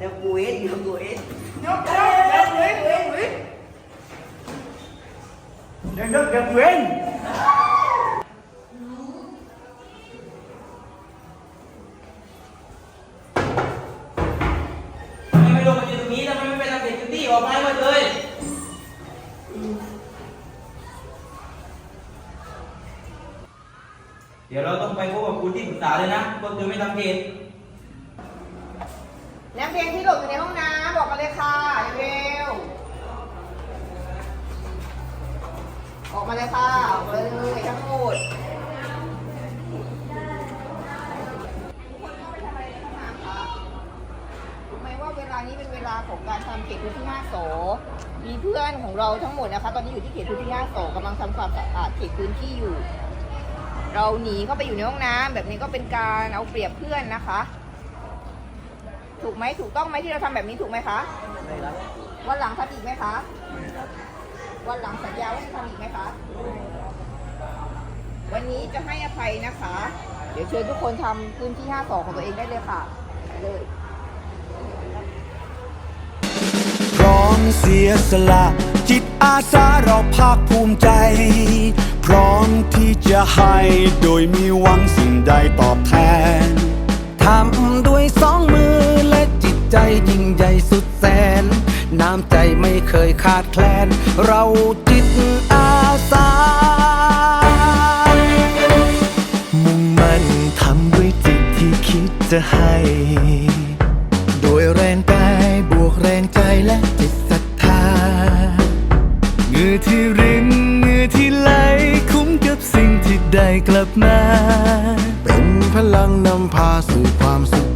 Đeo quế, đeo quế. Đừng đừng đừng quên ทำไมไม่ลงมาอยู่ตรงนี้ทำไมไม่ไปทำเด็กจูตี้ออกมาให้หมดเลยเดี๋ยวเราต้องไปพบกับคุณที่ปรึกษาเลยนะพวกเธอไม่ทำเพจ นักเรียนที่หลบอยู่ในห้องน้ำบอกมาเลยค่ะเร็วออกมาเลยค่ะออกมาเลยทั้งหมดคนเข้าไปทำอะไรในห้องน้ำคะทำไมว่าเวลานี้เป็นเวลาของการทำเขตพื้นที่5โส มีเพื่อนของเราทั้งหมดนะคะ ตอนนี้อยู่ที่เขตพื้นที่5โสกำลังทำความสะอาดเขตพื้นที่อยู่ เราหนีเข้าไปอยู่ในห้องน้ำแบบนี้ก็เป็นการเอาเปรียบเพื่อนนะคะ ถูกไหมถูกต้องไหมที่เราทำแบบนี้ถูกไหมคะวันหลังทำอีกไหมคะวันหลังสัญญาว่าจะทำอีกไหมคะวันนี้จะให้อภัยนะคะ เดี๋ยวเชิญทุกคนทำพื้นที่ 5 2 ของตัวเองได้เลยค่ะไปเลยพร้อมเสียสละ จิตอาสาเราภาคภูมิใจ พร้อมที่จะให้โดยมีหวังสิ่งใดตอบแทนทำด้วย ใจยิ่งใหญ่สุดแสน น้ำใจไม่เคยขาดแคลน เราจิตอาสา มุ่งมั่นทำด้วยจิตที่คิดจะให้ โดยแรงกายบวกแรงใจและจิตศรัทธาเงื่อที่รินเงื่อที่ไหล คุ้มกับสิ่งที่ได้กลับมา เป็นพลังนำพาสู่ความสุข